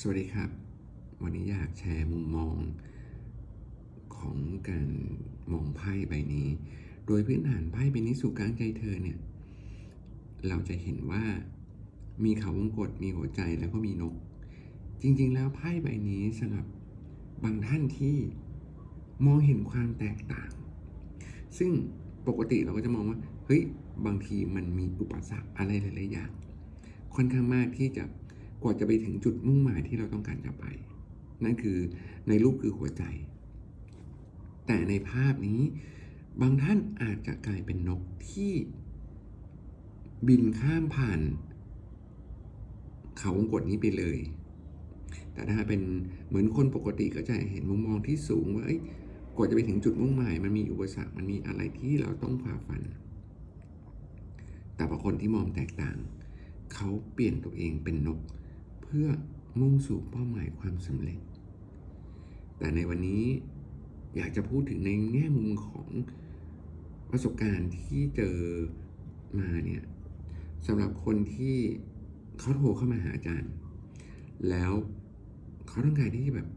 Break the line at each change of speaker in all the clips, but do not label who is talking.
สวัสดีครับ วันนี้อยากแชร์มุมมองของการมองไพ่ใบนี้ โดยพื้นฐานไพ่ใบนี้สู่กลางใจเธอเนี่ย เราจะเห็นว่ามีเขาวงกตมีหัวใจแล้วก็มีนก จริงๆแล้วไพ่ใบนี้สำหรับบางท่านที่มองเห็นความแตกต่าง ซึ่งปกติเราก็จะมองว่า เฮ้ย บางทีมันมีอุปสรรคอะไรหลายๆอย่าง ค่อนข้างมากที่จะ กว่าจะไปถึงจุดมุ่งหมายที่เราต้องการจะไป นั่นคือในรูปคือหัวใจ แต่ในภาพนี้บางท่านอาจจะกลายเป็นนกที่บินข้ามผ่าน เขาวงกตนี้ไปเลย แต่ถ้าเป็นเหมือนคนปกติก็จะเห็นมุมมองที่สูงว่าเอ้กว่าจะไปถึงจุดมุ่งหมาย มันมีอุปสรรค มันมีอะไรที่เราต้องฝ่าฟัน แต่บางคนที่มองแตกต่าง เขาเปลี่ยนตัวเองเป็นนก พื่อมุ่งสู่เป้าหมายความสำเร็จ แต่ในวันนี้อยากจะพูดถึงในแง่มุมของประสบการณ์ที่เจอมาเนี่ยสำหรับคนที่เขาโทรเข้ามาหาอาจารย์ แล้วเขาต้องการที่แบบ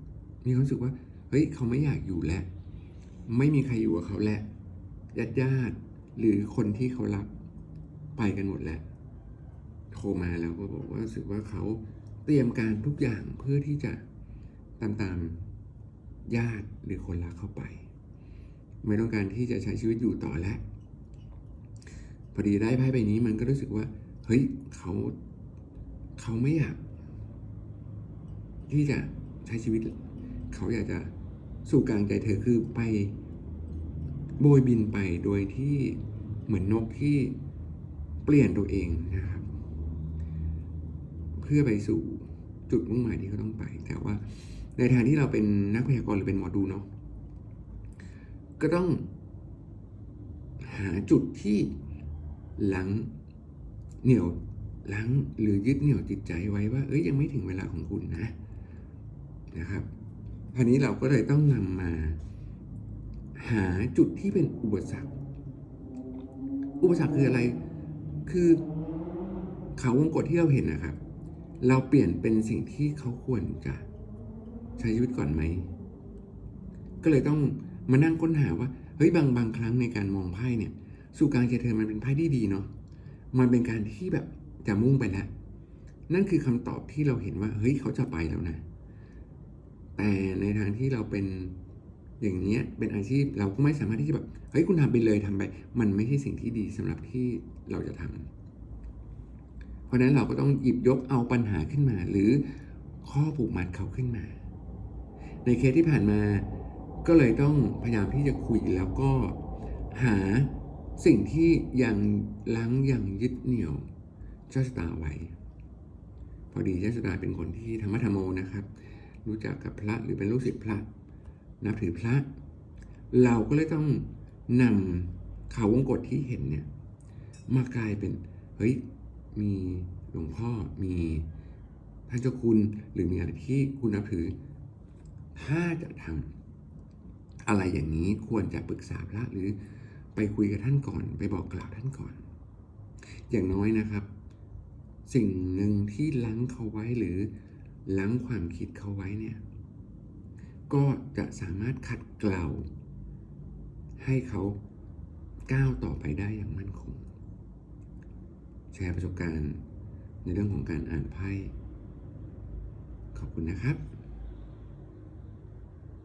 มีความรู้สึกว่าเฮ้ยเขาไม่อยากอยู่แล้ว ไม่มีใครอยู่กับเขาแล้วญาติญาติหรือคนที่เขารักไปกันหมดแล้ว โทรมาแล้วก็บอกว่ารู้สึกว่าเขา เตรียมการทุกอย่างเพื่อที่จะตามตามญาติหรือคนรักเข้าไป ไม่ต้องการที่จะใช้ชีวิตอยู่ต่อแล้วพอดีได้ไพ่ใบนี้มันก็รู้สึกว่า เฮ้ยเขาเขาไม่อยากที่จะใช้ชีวิต เขาอยากจะสู่กลางใจเธอคือไปโบยบินไปโดยที่เหมือนนกที่เปลี่ยนตัวเองนะครับ เพื่อไปสู่จุดมุ่งหมายที่เขาต้องไป แต่ว่าในทางที่เราเป็นนักพยากรณ์หรือเป็นหมอดูเนาะก็ต้องหาจุดที่หลังเหนี่ยวหลังหรือยึดเหนี่ยวจิตใจไว้ว่า เอ้ยยังไม่ถึงเวลาของคุณนะนะครับทีนี้เราก็เลยต้องนำมาหาจุดที่เป็นอุปสรรค อุปสรรคคืออะไร คือเขาวงกฏที่เราเห็นนะครับ เราเปลี่ยนเป็นสิ่งที่เขาควรจะใช้ชีวิตก่อนไหม ก็เลยต้องมานั่งค้นหาว่า เฮ้ยบางบางครั้งในการมองไพ่เนี่ย สู่กลางใจเธอมันเป็นไพ่ที่ดีเนาะ มันเป็นการที่แบบจะมุ่งไปแล้ว นั่นคือคำตอบที่เราเห็นว่า เฮ้ยเขาจะไปแล้วนะ แต่ในทางที่เราเป็นอย่างเนี้ยเป็นอาชีพเราก็ไม่สามารถที่จะแบบ เฮ้ยคุณทำไปเลยทำไป มันไม่ใช่สิ่งที่ดีสำหรับที่เราจะทำเพ ราะนั้นเราก็ต้องหยิบยกเอาปัญหาขึ้นมา หรือข้อผูกมัดเขาขึ้นมา ในเคสที่ผ่านมาก็เลยต้องพยายามที่จะคุยแล้วก็หาสิ่งที่ยังลังยังยึดเหนี่ยวเจ้าชะตาไว้ พอดีเจ้าชะตาเป็นคนที่ธรรมธรรมโมนะครับ รู้จักกับพระหรือเป็นลูกศิษย์พระ นับถือพระ เราก็เลยต้องนำเขาววงกฏที่เห็นเนี่ยมากลายเป็นเฮ้ย มีหลวงพ่อมีท่านเจ้าคุณหรือมีอะไรที่คุณนับถือ ถ้าจะทำอะไรอย่างนี้ควรจะปรึกษาพระหรือไปคุยกับท่านก่อน ไปบอกกล่าวท่านก่อน อย่างน้อยนะครับ สิ่งหนึ่งที่ล้างเขาไว้หรือล้างความคิดเขาไว้เนี่ยก็จะสามารถขัดเกลาให้เขาก้าวต่อไปได้อย่างมั่นคง แชร์ประสบการณ์ในเรื่องของการอ่านไพ่ ขอบคุณนะครับ